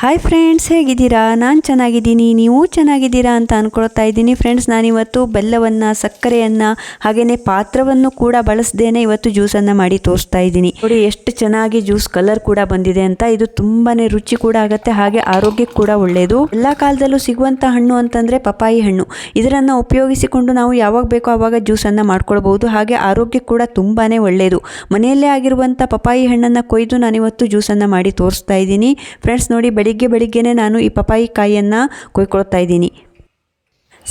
Hi friends ಹೇಗಿದ್ದೀರಾ? ನಾನು ಚೆನ್ನಾಗಿದ್ದೀನಿ. ನೀವು ಚೆನ್ನಾಗಿದ್ದೀರಾ ಅಂತ ಅನ್ಕೊಳ್ತಾ ಇದ್ದೀನಿ. ಫ್ರೆಂಡ್ಸ್ ನಾನಿವತ್ತು ಬೆಲ್ಲವನ್ನು, ಸಕ್ಕರೆಯನ್ನು ಹಾಗೆಯೇ ಪಾತ್ರವನ್ನು ಕೂಡ ಬಳಸ್ದೇನೆ ಇವತ್ತು ಜ್ಯೂಸನ್ನು ಮಾಡಿ ತೋರಿಸ್ತಾ ಇದ್ದೀನಿ. ನೋಡಿ, ಎಷ್ಟು ಚೆನ್ನಾಗಿ ಜ್ಯೂಸ್ ಕಲರ್ ಕೂಡ ಬಂದಿದೆ ಅಂತ. ಇದು ತುಂಬಾನೇ ರುಚಿ ಕೂಡ ಆಗುತ್ತೆ, ಹಾಗೆ ಆರೋಗ್ಯಕ್ಕೆ ಕೂಡ ಒಳ್ಳೆಯದು ಎಲ್ಲ ಕಾಲದಲ್ಲೂ ಸಿಗುವಂಥ ಹಣ್ಣು ಅಂತಂದರೆ ಪಪಾಯಿ ಹಣ್ಣು. ಇದರನ್ನು ಉಪಯೋಗಿಸಿಕೊಂಡು ನಾವು ಯಾವಾಗ ಬೇಕೋ ಆವಾಗ ಜ್ಯೂಸನ್ನು ಮಾಡ್ಕೊಳ್ಬೋದು ಹಾಗೆ ಆರೋಗ್ಯಕ್ಕೆ ಕೂಡ ತುಂಬಾನೇ ಒಳ್ಳೆಯದು ಮನೆಯಲ್ಲೇ ಆಗಿರುವಂಥ ಪಪಾಯಿ ಹಣ್ಣನ್ನು ಕೊಯ್ದು ನಾನಿವತ್ತು ಜ್ಯೂಸನ್ನು ಮಾಡಿ ತೋರಿಸ್ತಾ ಇದ್ದೀನಿ. ಫ್ರೆಂಡ್ಸ್ ನೋಡಿ ಬೆಳಿಗ್ಗೆ ಬೆಳಿಗ್ಗೆನೇ ನಾನು ಈ ಪಪ್ಪಾಯಿ ಕಾಯಿಯನ್ನು ಕೊಯ್ಕೊಳ್ತಾ ಇದ್ದೀನಿ.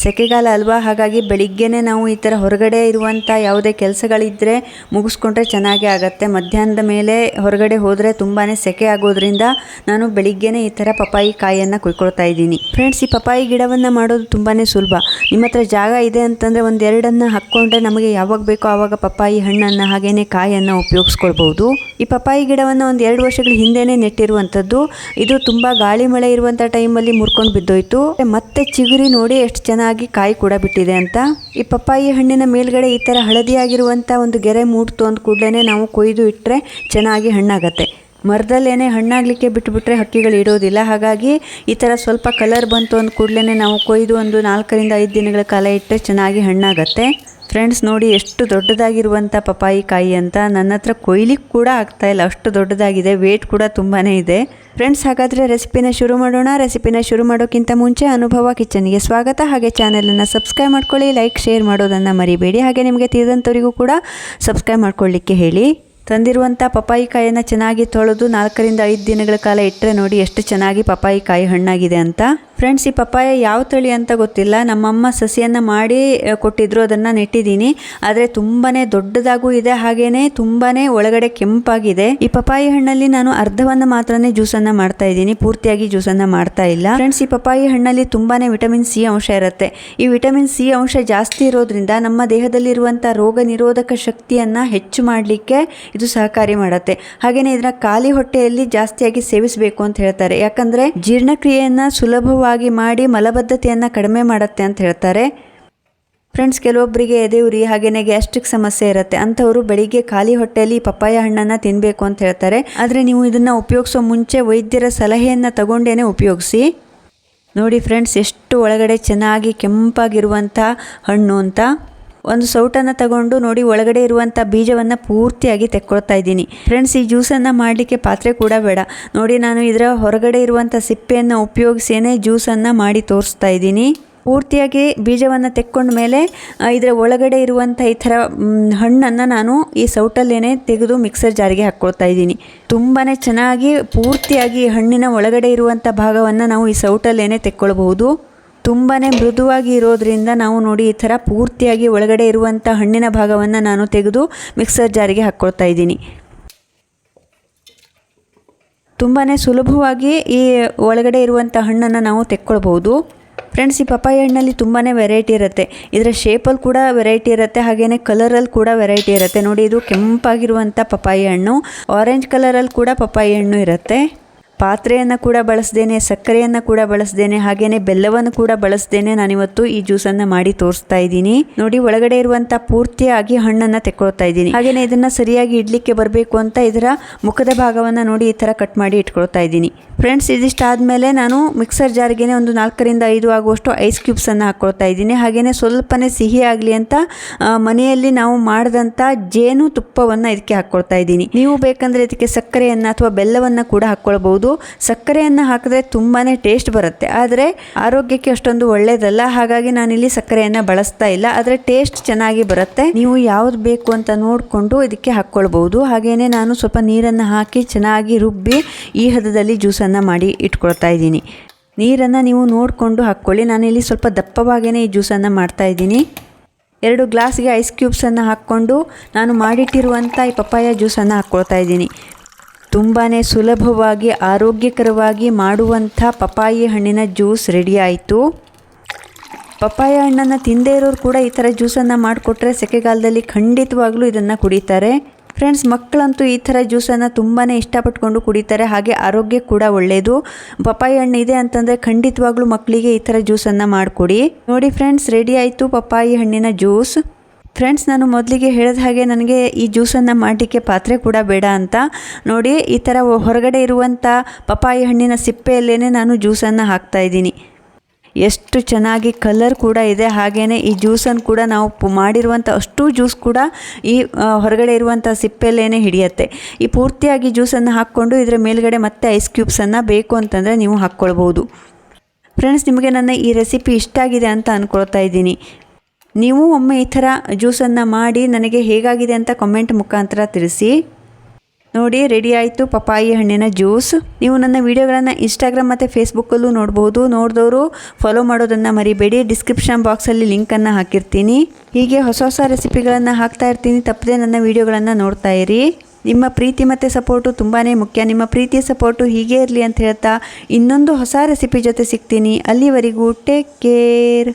ಸೆಕೆಗಾಲ ಅಲ್ವಾ? ಹಾಗಾಗಿ ಬೆಳಿಗ್ಗೆನೇ ನಾವು ಈ ಥರ ಹೊರಗಡೆ ಇರುವಂಥ ಯಾವುದೇ ಕೆಲಸಗಳಿದ್ದರೆ ಮುಗಿಸ್ಕೊಂಡ್ರೆ ಚೆನ್ನಾಗೇ ಆಗುತ್ತೆ. ಮಧ್ಯಾಹ್ನದ ಮೇಲೆ ಹೊರಗಡೆ ಹೋದರೆ ತುಂಬಾ ಸೆಕೆ ಆಗೋದ್ರಿಂದ ನಾನು ಬೆಳಿಗ್ಗೆನೇ ಈ ಥರ ಪಪಾಯಿ ಕಾಯಿಯನ್ನು ಕುಯ್ಕೊಳ್ತಾ ಇದ್ದೀನಿ. ಫ್ರೆಂಡ್ಸ್, ಈ ಪಪಾಯಿ ಗಿಡವನ್ನು ಮಾಡೋದು ತುಂಬಾ ಸುಲಭ. ನಿಮ್ಮ ಹತ್ರ ಜಾಗ ಇದೆ ಅಂತಂದರೆ ಒಂದೆರಡನ್ನು ಹಾಕ್ಕೊಂಡ್ರೆ ನಮಗೆ ಯಾವಾಗ ಬೇಕೋ ಆವಾಗ ಪಪ್ಪಾಯಿ ಹಣ್ಣನ್ನು ಹಾಗೇನೆ ಕಾಯನ್ನು ಉಪಯೋಗಿಸ್ಕೊಳ್ಬೋದು ಈ ಪಪ್ಪಾಯಿ ಗಿಡವನ್ನು ಒಂದು ಎರಡು ವರ್ಷಗಳ ಹಿಂದೆನೇ ನೆಟ್ಟಿರುವಂಥದ್ದು. ಇದು ತುಂಬ ಗಾಳಿ ಮಳೆ ಇರುವಂಥ ಟೈಮಲ್ಲಿ ಮುರ್ಕೊಂಡು ಬಿದ್ದೋಯ್ತು. ಮತ್ತೆ ಚಿಗುರಿ ನೋಡಿ ಎಷ್ಟು ಚೆನ್ನಾಗಿ ಕಾಯಿ ಕೂಡ ಬಿಟ್ಟಿದೆ ಅಂತ. ಈ ಪಪ್ಪಾಯಿ ಹಣ್ಣಿನ ಮೇಲ್ಗಡೆ ಈ ಥರ ಹಳದಿಯಾಗಿರುವಂಥ ಒಂದು ಗೆರೆ ಮೂಡ್ತು ಅಂದ ಕೂಡಲೇ ನಾವು ಕೊಯ್ದು ಇಟ್ಟರೆ ಚೆನ್ನಾಗಿ ಹಣ್ಣಾಗತ್ತೆ. ಮರದಲ್ಲೇನೆ ಹಣ್ಣಾಗಲಿಕ್ಕೆ ಬಿಟ್ಟುಬಿಟ್ರೆ ಹಕ್ಕಿಗಳು ಇಡೋದಿಲ್ಲ. ಹಾಗಾಗಿ ಈ ಥರ ಸ್ವಲ್ಪ ಕಲರ್ ಬಂತು ಅಂದ ಕೂಡಲೇ ನಾವು ಕೊಯ್ದು ಒಂದು ನಾಲ್ಕರಿಂದ ಐದು ದಿನಗಳ ಕಾಲ ಇಟ್ಟರೆ ಚೆನ್ನಾಗಿ ಹಣ್ಣಾಗತ್ತೆ. ಫ್ರೆಂಡ್ಸ್ ನೋಡಿ ಎಷ್ಟು ದೊಡ್ಡದಾಗಿರುವಂಥ ಪಪಾಯಿ ಕಾಯಿ ಅಂತ ನನ್ನ ಹತ್ರ ಕೊಯ್ಲಿಕ್ಕೆ ಕೂಡ ಆಗ್ತಾ ಇಲ್ಲ. ಅಷ್ಟು ದೊಡ್ಡದಾಗಿದೆ ವೇಟ್ ಕೂಡ ತುಂಬಾ ಇದೆ. ಫ್ರೆಂಡ್ಸ್ ಹಾಗಾದರೆ ರೆಸಿಪಿನ ಶುರು ಮಾಡೋಣ. ರೆಸಿಪಿನ ಶುರು ಮಾಡೋಕ್ಕಿಂತ ಮುಂಚೆ ಅನುಭವ ಕಿಚನ್ಗೆ ಸ್ವಾಗತ. ಹಾಗೆ ಚಾನಲನ್ನು ಸಬ್ಸ್ಕ್ರೈಬ್ ಮಾಡ್ಕೊಳ್ಳಿ ಲೈಕ್ ಶೇರ್ ಮಾಡೋದನ್ನು ಮರಿಬೇಡಿ. ಹಾಗೆ ನಿಮಗೆ ತಿಳಿದಂಥವರಿಗೂ ಕೂಡ ಸಬ್ಸ್ಕ್ರೈಬ್ ಮಾಡ್ಕೊಳ್ಳಿಕ್ಕೆ ಹೇಳಿ. ತಂದಿರುವಂಥ ಪಪಾಯಿ ಕಾಯಿಯನ್ನು ಚೆನ್ನಾಗಿ ತೊಳೆದು ನಾಲ್ಕರಿಂದ ಐದು ದಿನಗಳ ಕಾಲ ಇಟ್ಟರೆ ನೋಡಿ ಎಷ್ಟು ಚೆನ್ನಾಗಿ ಪಪ್ಪಾಯಿ ಕಾಯಿ ಹಣ್ಣಾಗಿದೆ ಅಂತ. ಫ್ರೆಂಡ್ಸ್ ಈ ಪಪ್ಪಾಯ ಯಾವ ತಳಿ ಅಂತ ಗೊತ್ತಿಲ್ಲ. ನಮ್ಮಮ್ಮ ಸಸಿಯನ್ನು ಮಾಡಿ ಕೊಟ್ಟಿದ್ರು, ಅದನ್ನು ನೆಟ್ಟಿದ್ದೀನಿ. ಆದರೆ ತುಂಬಾ ದೊಡ್ಡದಾಗೂ ಇದೆ, ಹಾಗೇನೆ ತುಂಬಾ ಒಳಗಡೆ ಕೆಂಪಾಗಿದೆ. ಈ ಪಪ್ಪಾಯಿ ಹಣ್ಣಲ್ಲಿ ನಾನು ಅರ್ಧವನ್ನು ಮಾತ್ರನೇ ಜ್ಯೂಸನ್ನು ಮಾಡ್ತಾ ಇದ್ದೀನಿ. ಪೂರ್ತಿಯಾಗಿ ಜ್ಯೂಸನ್ನು ಮಾಡ್ತಾ ಇಲ್ಲ. ಫ್ರೆಂಡ್ಸ್ ಈ ಪಪ್ಪಾಯಿ ಹಣ್ಣಲ್ಲಿ ತುಂಬಾ ವಿಟಮಿನ್ ಸಿ ಅಂಶ ಇರುತ್ತೆ. ಈ ವಿಟಮಿನ್ ಸಿ ಅಂಶ ಜಾಸ್ತಿ ಇರೋದ್ರಿಂದ ನಮ್ಮ ದೇಹದಲ್ಲಿರುವಂಥ ರೋಗ ನಿರೋಧಕ ಶಕ್ತಿಯನ್ನು ಹೆಚ್ಚು ಮಾಡಲಿಕ್ಕೆ ಇದು ಸಹಕಾರಿ ಮಾಡುತ್ತೆ. ಹಾಗೆಯೇ ಇದರ ಖಾಲಿ ಹೊಟ್ಟೆಯಲ್ಲಿ ಜಾಸ್ತಿಯಾಗಿ ಸೇವಿಸಬೇಕು ಅಂತ ಹೇಳ್ತಾರೆ. ಯಾಕಂದರೆ ಜೀರ್ಣಕ್ರಿಯೆಯನ್ನು ಸುಲಭವಾಗಿ ಮಾಡಿ ಮಲಬದ್ಧತೆಯನ್ನು ಕಡಿಮೆ ಮಾಡುತ್ತೆ ಅಂತ ಹೇಳ್ತಾರೆ. ಫ್ರೆಂಡ್ಸ್ ಕೆಲವೊಬ್ಬರಿಗೆ ಎದೆ ಉರಿ ಹಾಗೆಯೇ ಗ್ಯಾಸ್ಟ್ರಿಕ್ ಸಮಸ್ಯೆ ಇರುತ್ತೆ. ಅಂಥವರು ಬೆಳಿಗ್ಗೆ ಖಾಲಿ ಹೊಟ್ಟೆಯಲ್ಲಿ ಪಪ್ಪಾಯ ಹಣ್ಣನ್ನು ತಿನ್ನಬೇಕು ಅಂತ ಹೇಳ್ತಾರೆ. ಆದರೆ ನೀವು ಇದನ್ನು ಉಪಯೋಗಿಸೋ ಮುಂಚೆ ವೈದ್ಯರ ಸಲಹೆಯನ್ನು ತಗೊಂಡೇನೆ ಉಪಯೋಗಿಸಿ. ನೋಡಿ ಫ್ರೆಂಡ್ಸ್ ಎಷ್ಟು ಒಳಗಡೆ ಚೆನ್ನಾಗಿ ಕೆಂಪಾಗಿರುವಂಥ ಹಣ್ಣು ಅಂತ. ಒಂದು ಸೌಟನ್ನು ತಗೊಂಡು ನೋಡಿ ಒಳಗಡೆ ಇರುವಂಥ ಬೀಜವನ್ನು ಪೂರ್ತಿಯಾಗಿ ತೆಕ್ಕೊಳ್ತಾ ಇದ್ದೀನಿ. ಫ್ರೆಂಡ್ಸ್ ಈ ಜ್ಯೂಸನ್ನು ಮಾಡಲಿಕ್ಕೆ ಪಾತ್ರೆ ಕೂಡ ಬೇಡ. ನೋಡಿ, ನಾನು ಇದರ ಹೊರಗಡೆ ಇರುವಂಥ ಸಿಪ್ಪೆಯನ್ನು ಉಪಯೋಗಿಸೇನೆ ಜ್ಯೂಸನ್ನು ಮಾಡಿ ತೋರಿಸ್ತಾ ಇದ್ದೀನಿ. ಪೂರ್ತಿಯಾಗಿ ಬೀಜವನ್ನು ತೆಕ್ಕೊಂಡ ಮೇಲೆ ಇದರ ಒಳಗಡೆ ಇರುವಂಥ ಈ ಥರ ಹಣ್ಣನ್ನು ನಾನು ಈ ಸೌಟಲ್ಲೇನೆ ತೆಗೆದು ಮಿಕ್ಸರ್ ಜಾರಿಗೆ ಹಾಕ್ಕೊಳ್ತಾ ಇದ್ದೀನಿ. ತುಂಬಾ ಚೆನ್ನಾಗಿ ಪೂರ್ತಿಯಾಗಿ ಹಣ್ಣಿನ ಒಳಗಡೆ ಇರುವಂಥ ಭಾಗವನ್ನು ನಾವು ಈ ಸೌಟಲ್ಲೇನೆ ತೆಕ್ಕೊಳ್ಬಹುದು. ತುಂಬಾ ಮೃದುವಾಗಿ ಇರೋದ್ರಿಂದ ನಾವು ನೋಡಿ ಈ ಥರ ಪೂರ್ತಿಯಾಗಿ ಒಳಗಡೆ ಇರುವಂಥ ಹಣ್ಣಿನ ಭಾಗವನ್ನು ನಾನು ತೆಗೆದು ಮಿಕ್ಸರ್ ಜಾರಿಗೆ ಹಾಕ್ಕೊಳ್ತಾ ಇದ್ದೀನಿ. ತುಂಬಾ ಸುಲಭವಾಗಿ ಈ ಒಳಗಡೆ ಇರುವಂಥ ಹಣ್ಣನ್ನು ನಾವು ತೆಕ್ಕೊಳ್ಬೋದು. ಫ್ರೆಂಡ್ಸ್, ಈ ಪಪ್ಪಾಯಿ ಹಣ್ಣಲ್ಲಿ ತುಂಬಾ ವೆರೈಟಿ ಇರುತ್ತೆ. ಇದರ ಶೇಪಲ್ಲಿ ಕೂಡ ವೆರೈಟಿ ಇರುತ್ತೆ ಹಾಗೆಯೇ ಕಲರಲ್ಲಿ ಕೂಡ ವೆರೈಟಿ ಇರುತ್ತೆ. ನೋಡಿ, ಇದು ಕೆಂಪಾಗಿರುವಂಥ ಪಪ್ಪಾಯಿ ಹಣ್ಣು. ಆರೆಂಜ್ ಕಲರಲ್ಲಿ ಕೂಡ ಪಪ್ಪಾಯಿ ಹಣ್ಣು ಇರುತ್ತೆ. ಪಾತ್ರೆಯನ್ನು ಕೂಡ ಬಳಸ್ದೇನೆ, ಸಕ್ಕರೆಯನ್ನು ಕೂಡ ಬಳಸ್ದೇನೆ ಹಾಗೆಯೇ ಬೆಲ್ಲವನ್ನು ಕೂಡ ಬಳಸ್ದೇನೆ ನಾನಿವತ್ತು ಈ ಜ್ಯೂಸನ್ನು ಮಾಡಿ ತೋರಿಸ್ತಾ ಇದ್ದೀನಿ. ನೋಡಿ, ಒಳಗಡೆ ಇರುವಂಥ ಪೂರ್ತಿಯಾಗಿ ಹಣ್ಣನ್ನು ತೆಕ್ಕೊಳ್ತಾ ಇದ್ದೀನಿ. ಹಾಗೆಯೇ ಇದನ್ನು ಸರಿಯಾಗಿ ಇಡಲಿಕ್ಕೆ ಬರಬೇಕು ಅಂತ ಇದರ ಮುಖದ ಭಾಗವನ್ನು ನೋಡಿ ಈ ಥರ ಕಟ್ ಮಾಡಿ ಇಟ್ಕೊಳ್ತಾ ಇದ್ದೀನಿ. ಫ್ರೆಂಡ್ಸ್ ಇದಿಷ್ಟಾದಮೇಲೆ ನಾನು ಮಿಕ್ಸರ್ ಜಾರ್ಗೆ ಒಂದು ನಾಲ್ಕರಿಂದ ಐದು ಆಗುವಷ್ಟು ಐಸ್ ಕ್ಯೂಬ್ಸನ್ನು ಹಾಕ್ಕೊಳ್ತಾ ಇದ್ದೀನಿ. ಹಾಗೆಯೇ ಸ್ವಲ್ಪನೇ ಸಿಹಿ ಆಗಲಿ ಅಂತ ಮನೆಯಲ್ಲಿ ನಾವು ಮಾಡಿದಂಥ ಜೇನು ತುಪ್ಪವನ್ನು ಇದಕ್ಕೆ ಹಾಕ್ಕೊಳ್ತಾ ಇದ್ದೀನಿ. ನೀವು ಬೇಕಂದರೆ ಇದಕ್ಕೆ ಸಕ್ಕರೆಯನ್ನು ಅಥವಾ ಬೆಲ್ಲವನ್ನು ಕೂಡ ಹಾಕ್ಕೊಳ್ಬಹುದು ಸಕ್ಕರೆಯನ್ನು ಹಾಕಿದ್ರೆ ತುಂಬಾ ಟೇಸ್ಟ್ ಬರುತ್ತೆ. ಆದರೆ ಆರೋಗ್ಯಕ್ಕೆ ಅಷ್ಟೊಂದು ಒಳ್ಳೆಯದಲ್ಲ ಹಾಗಾಗಿ ನಾನಿಲ್ಲಿ ಸಕ್ಕರೆಯನ್ನು ಬಳಸ್ತಾ ಇಲ್ಲ. ಆದರೆ ಟೇಸ್ಟ್ ಚೆನ್ನಾಗಿ ಬರುತ್ತೆ. ನೀವು ಯಾವ್ದು ಬೇಕು ಅಂತ ನೋಡಿಕೊಂಡು ಇದಕ್ಕೆ ಹಾಕ್ಕೊಳ್ಬಹುದು ಹಾಗೆಯೇ ನಾನು ಸ್ವಲ್ಪ ನೀರನ್ನು ಹಾಕಿ ಚೆನ್ನಾಗಿ ರುಬ್ಬಿ ಈ ಹದದಲ್ಲಿ ಜ್ಯೂಸನ್ನು ಮಾಡಿ ಇಟ್ಕೊಳ್ತಾ ಇದ್ದೀನಿ. ನೀರನ್ನು ನೀವು ನೋಡಿಕೊಂಡು ಹಾಕ್ಕೊಳ್ಳಿ. ನಾನಿಲ್ಲಿ ಸ್ವಲ್ಪ ದಪ್ಪವಾಗೇ ಈ ಜ್ಯೂಸನ್ನು ಮಾಡ್ತಾ ಇದ್ದೀನಿ. ಎರಡು ಗ್ಲಾಸ್ಗೆ ಐಸ್ ಕ್ಯೂಬ್ಸನ್ನು ಹಾಕ್ಕೊಂಡು ನಾನು ಮಾಡಿಟ್ಟಿರುವಂಥ ಈ ಪಪ್ಪಾಯ ಜ್ಯೂಸನ್ನು ಹಾಕ್ಕೊಳ್ತಾ ಇದ್ದೀನಿ. ತುಂಬಾ ಸುಲಭವಾಗಿ, ಆರೋಗ್ಯಕರವಾಗಿ ಮಾಡುವಂಥ ಪಪ್ಪಾಯಿ ಹಣ್ಣಿನ ಜ್ಯೂಸ್ ರೆಡಿ ಆಯಿತು. ಪಪ್ಪಾಯ ಹಣ್ಣನ್ನು ತಿಂದೇ ಇರೋರು ಕೂಡ ಈ ಥರ ಜ್ಯೂಸನ್ನು ಮಾಡಿಕೊಟ್ರೆ ಸೆಕೆಗಾಲದಲ್ಲಿ ಖಂಡಿತವಾಗ್ಲೂ ಇದನ್ನು ಕುಡಿತಾರೆ. ಫ್ರೆಂಡ್ಸ್, ಮಕ್ಕಳಂತೂ ಈ ಥರ ಜ್ಯೂಸನ್ನು ತುಂಬಾ ಇಷ್ಟಪಟ್ಕೊಂಡು ಕುಡಿತಾರೆ. ಹಾಗೆ ಆರೋಗ್ಯ ಕೂಡ ಒಳ್ಳೆಯದು ಪಪ್ಪಾಯಿ ಹಣ್ಣು ಇದೆ ಅಂತಂದರೆ ಖಂಡಿತವಾಗ್ಲೂ ಮಕ್ಕಳಿಗೆ ಈ ಥರ ಜ್ಯೂಸನ್ನು ಮಾಡಿಕೊಡಿ. ನೋಡಿ ಫ್ರೆಂಡ್ಸ್, ರೆಡಿ ಆಯಿತು ಪಪ್ಪಾಯಿ ಹಣ್ಣಿನ ಜ್ಯೂಸ್. ಫ್ರೆಂಡ್ಸ್ ನಾನು ಮೊದಲಿಗೆ ಹೇಳಿದ ಹಾಗೆ ನನಗೆ ಈ ಜ್ಯೂಸನ್ನು ಮಾಡಲಿಕ್ಕೆ ಪಾತ್ರೆ ಕೂಡ ಬೇಡ ಅಂತ. ನೋಡಿ, ಈ ಥರ ಹೊರಗಡೆ ಇರುವಂಥ ಪಪಾಯಿ ಹಣ್ಣಿನ ಸಿಪ್ಪೆಯಲ್ಲೇ ನಾನು ಜ್ಯೂಸನ್ನು ಹಾಕ್ತಾ ಇದ್ದೀನಿ. ಎಷ್ಟು ಚೆನ್ನಾಗಿ ಕಲರ್ ಕೂಡ ಇದೆ ಹಾಗೆಯೇ ಈ ಜ್ಯೂಸನ್ನು ಕೂಡ ನಾವು ಮಾಡಿರುವಂಥ ಅಷ್ಟು ಜ್ಯೂಸ್ ಕೂಡ ಈ ಹೊರಗಡೆ ಇರುವಂಥ ಸಿಪ್ಪೆಯಲ್ಲೇ ಹಿಡಿಯತ್ತೆ. ಈ ಪೂರ್ತಿಯಾಗಿ ಜ್ಯೂಸನ್ನು ಹಾಕ್ಕೊಂಡು ಇದರ ಮೇಲ್ಗಡೆ ಮತ್ತೆ ಐಸ್ ಕ್ಯೂಬ್ಸನ್ನು ಬೇಕು ಅಂತಂದರೆ ನೀವು ಹಾಕ್ಕೊಳ್ಬೋದು ಫ್ರೆಂಡ್ಸ್ ನಿಮಗೆ ನನ್ನ ಈ ರೆಸಿಪಿ ಇಷ್ಟ ಆಗಿದೆ ಅಂತ ಅಂದ್ಕೊಳ್ತಾ ಇದ್ದೀನಿ. ನೀವು ಒಮ್ಮೆ ಈ ಥರ ಜ್ಯೂಸನ್ನು ಮಾಡಿ ನನಗೆ ಹೇಗಾಗಿದೆ ಅಂತ ಕಮೆಂಟ್ ಮುಖಾಂತರ ತಿಳಿಸಿ. ನೋಡಿ ರೆಡಿ ಆಯಿತು ಪಪಾಯಿ ಹಣ್ಣಿನ ಜ್ಯೂಸ್ ನೀವು ನನ್ನ ವಿಡಿಯೋಗಳನ್ನು ಇನ್ಸ್ಟಾಗ್ರಾಮ್ ಮತ್ತು ಫೇಸ್ಬುಕ್ಕಲ್ಲೂ ನೋಡ್ಬೋದು. ನೋಡಿದವರು ಫಾಲೋ ಮಾಡೋದನ್ನು ಮರಿಬೇಡಿ. ಡಿಸ್ಕ್ರಿಪ್ಷನ್ ಬಾಕ್ಸಲ್ಲಿ ಲಿಂಕನ್ನು ಹಾಕಿರ್ತೀನಿ. ಹೀಗೆ ಹೊಸ ಹೊಸ ರೆಸಿಪಿಗಳನ್ನು ಹಾಕ್ತಾ ಇರ್ತೀನಿ. ತಪ್ಪದೆ ನನ್ನ ವಿಡಿಯೋಗಳನ್ನು ನೋಡ್ತಾ ಇರಿ. ನಿಮ್ಮ ಪ್ರೀತಿ ಮತ್ತು ಸಪೋರ್ಟು ತುಂಬಾ ಮುಖ್ಯ. ನಿಮ್ಮ ಪ್ರೀತಿ ಸಪೋರ್ಟು ಹೀಗೆ ಇರಲಿ ಅಂತ ಹೇಳ್ತಾ ಇನ್ನೊಂದು ಹೊಸ ರೆಸಿಪಿ ಜೊತೆ ಸಿಗ್ತೀನಿ. ಅಲ್ಲಿವರೆಗೂ ಟೇಕ್ ಕೇರ್